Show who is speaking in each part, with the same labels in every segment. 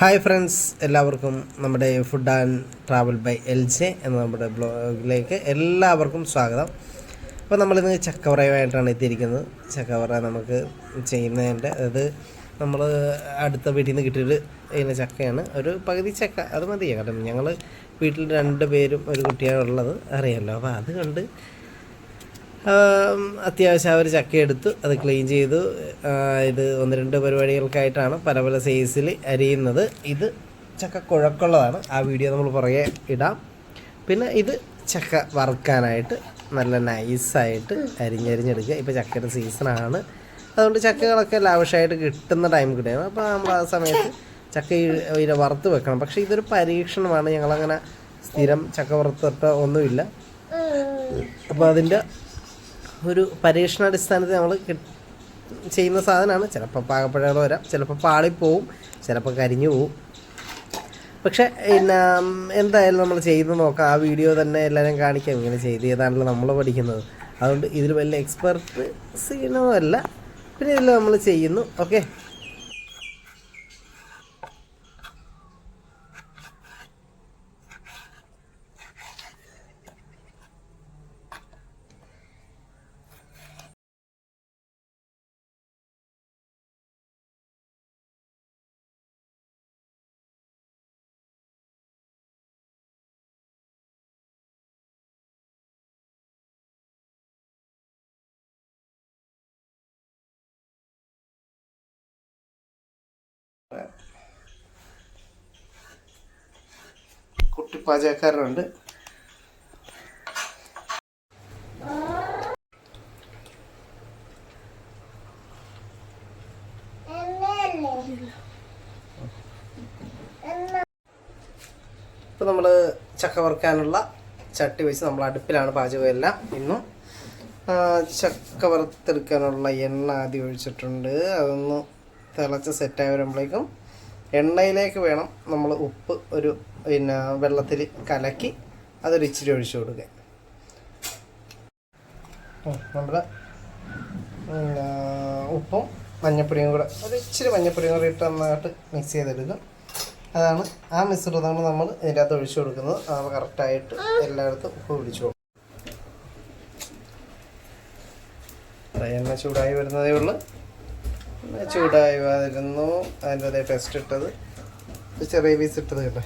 Speaker 1: Hi friends എല്ലാവർക്കും നമ്മുടെ food and travel by L J എന്ന നമ്മുടെ ബ്ലോഗിലേക്ക് എല്ലാവർക്കും സ്വാഗതം. അപ്പോൾ നമ്മളിന്ന് ചക്കവറയുമായിട്ടാണ് എത്തിയിരിക്കുന്നത്. ചക്കവറ നമുക്ക് ചെയ്യുന്നതിന്റെ അതായത് നമ്മൾ അടുത്ത വീട്ടിൽ നിന്ന് കിട്ടിയൊരു ഇതിന്റെ ചക്കയാണ്. ഒരു പകുതി ചക്ക അത് മതി കാരണം ഞങ്ങൾ വീട്ടിൽ രണ്ട് പേരും ഒരു കുട്ടിയാണ് ഉള്ളത് അറിയാമല്ലോ അപ്പോൾ അത് ആം, അത്യാവശ്യം അവർ ചക്ക എടുത്തു അത് ക്ലീൻ ചെയ്തു ഇത് ഒന്ന് രണ്ട് പരിപാടികൾക്കായിട്ടാണ് പല പല സൈസിൽ അരിയുന്നത്. ഇത് ചക്ക കുഴക്കുള്ളതാണ് ആ വീഡിയോ നമ്മൾ പുറകെ ഇടാം. പിന്നെ ഇത് ചക്ക വറുക്കാനായിട്ട് നല്ല നൈസായിട്ട് അരിഞ്ഞരിഞ്ഞെടുക്കുക. ഇപ്പോൾ ചക്കയുടെ സീസണാണ് അതുകൊണ്ട് ചക്കകളൊക്കെ ലാവശ്യമായിട്ട് കിട്ടുന്ന ടൈം കിട്ടുകയാണ് അപ്പോൾ നമ്മൾ ആ സമയത്ത് ചക്ക ഇതിനെ വറുത്ത് വെക്കണം. പക്ഷേ ഇതൊരു പരീക്ഷണമാണ്. ഞങ്ങളങ്ങനെ സ്ഥിരം ചക്ക വറുത്തിട്ട് ഒന്നുമില്ല. അപ്പോൾ അതിന്റെ ഒരു പരീക്ഷണാടിസ്ഥാനത്തിൽ നമ്മൾ ചെയ്യുന്ന സാധനമാണ്. ചിലപ്പോൾ പാകപ്പഴകൾ വരാം ചിലപ്പോൾ പാളിപ്പോവും ചിലപ്പോൾ കരിഞ്ഞു പോവും. പക്ഷേ പിന്നെ എന്തായാലും നമ്മൾ ചെയ്ത് നോക്കാം. ആ വീഡിയോ തന്നെ എല്ലാവരും കാണിക്കാം. ഇങ്ങനെ ചെയ്ത് ഏതാണല്ലോ നമ്മൾ പഠിക്കുന്നത്. അതുകൊണ്ട് ഇതിൽ വലിയ എക്സ്പെർട്ട് സീനോ അല്ല. പിന്നെ ഇതിൽ നമ്മൾ ചെയ്യുന്നു. ഓക്കെ കുട്ടി പാചകക്കാരനുണ്ട് ഇപ്പോൾ നമ്മൾ ചക്ക വറുക്കാനുള്ള ചട്ടി വെച്ച് നമ്മൾ അടുപ്പിലാണ് പാചകം എല്ലാം ഇന്നും ചക്ക വറുത്തെടുക്കാനുള്ള എണ്ണ ആദ്യം ഒഴിച്ചിട്ടുണ്ട്. അതൊന്ന് തിളച്ച് സെറ്റായി വരുമ്പോഴേക്കും എണ്ണയിലേക്ക് വേണം നമ്മൾ ഉപ്പ് ഒരു പിന്നെ വെള്ളത്തിൽ കലക്കി അതൊരു ഇച്ചിരി ഒഴിച്ചു കൊടുക്കുക. നമ്മുടെ ഉപ്പും മഞ്ഞപ്പൊടിയും കൂടെ ഒരു ഇച്ചിരി മഞ്ഞപ്പൊടിയും കൂടെ ഇട്ട് നന്നായിട്ട് മിക്സ് ചെയ്തെടുക്കും അതാണ് ആ മിശ്രിതമാണ് നമ്മൾ ഇതിന്റെ അകത്ത് ഒഴിച്ചു കൊടുക്കുന്നത്. അത് കറക്റ്റായിട്ട് എല്ലായിടത്തും ഉപ്പ് പിടിച്ചു കൊടുക്കും എണ്ണ ചൂടായി വരുന്നതേ ഉള്ളൂ. ചൂടായി വരുന്നു അതിന്റെ അതേ ടെസ്റ്റ് ഇട്ടത്. ചെറിയ പീസ് ഇട്ടത് കേട്ടെ.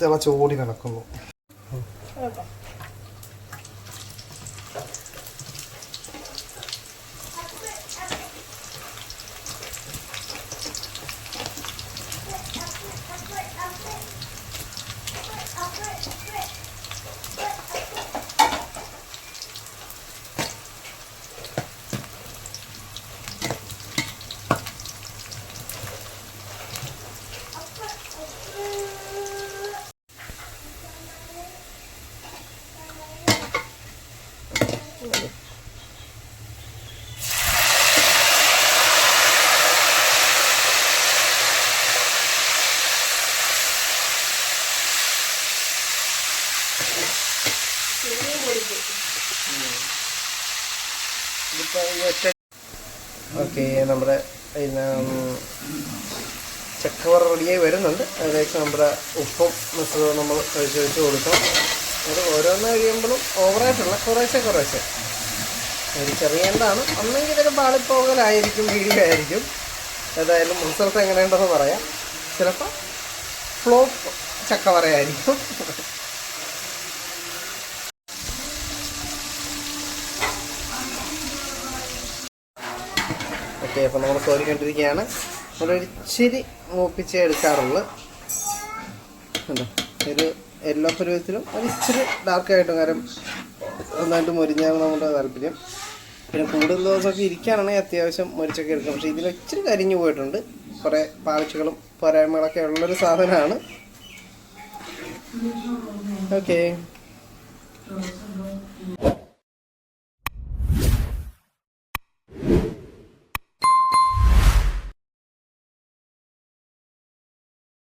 Speaker 1: തിളച്ചോടി നടക്കുന്നു. ഓക്കെ നമ്മുടെ ചക്കവറ റെഡിയായി വരുന്നുണ്ട്. അതിലേക്ക് നമ്മുടെ ഉപ്പും മിശ്രിതവും നമ്മൾ കഴിച്ച് വെച്ച് കൊടുക്കണം. അത് ഓരോന്ന് കഴിയുമ്പോഴും ഓവറായിട്ടുള്ള കുറേശ്ശെ കുറേശ്ശെ. തിരിച്ചറിയേണ്ടതാണ് ഒന്നെങ്കിൽ ഇതൊരു പാളിപ്പോകലായിരിക്കും വീഡിയോ ആയിരിക്കും ഏതായാലും റിസൾട്ട് എങ്ങനെയുണ്ടെന്ന് പറയാം. ചിലപ്പോൾ ഫ്ലോപ്പ് ചക്കവറയായിരിക്കും. ഓക്കെ അപ്പോൾ നമ്മൾ കോരിക്കൊണ്ടിരിക്കുകയാണ്. നമ്മളൊരിച്ചിരി മൂപ്പിച്ചേ എടുക്കാറുള്ളു. കണ്ടോ? ഒരു യെല്ലോ പരുവത്തിലും ഒരിച്ചിരി ഡാർക്കായിട്ടും കാരണം നന്നായിട്ട് മൊരിഞ്ഞാണ് നമ്മുടെ താല്പര്യം. പിന്നെ കൂടുതൽ ദിവസമൊക്കെ ഇരിക്കുകയാണെങ്കിൽ അത്യാവശ്യം മൊരിച്ചൊക്കെ എടുക്കാം. പക്ഷേ ഇതിൽ ഇച്ചിരി കരിഞ്ഞു പോയിട്ടുണ്ട്. കുറേ പാളിച്ചകളും പോരായ്മകളൊക്കെ ഉള്ളൊരു സാധനമാണ്. ഓക്കെ.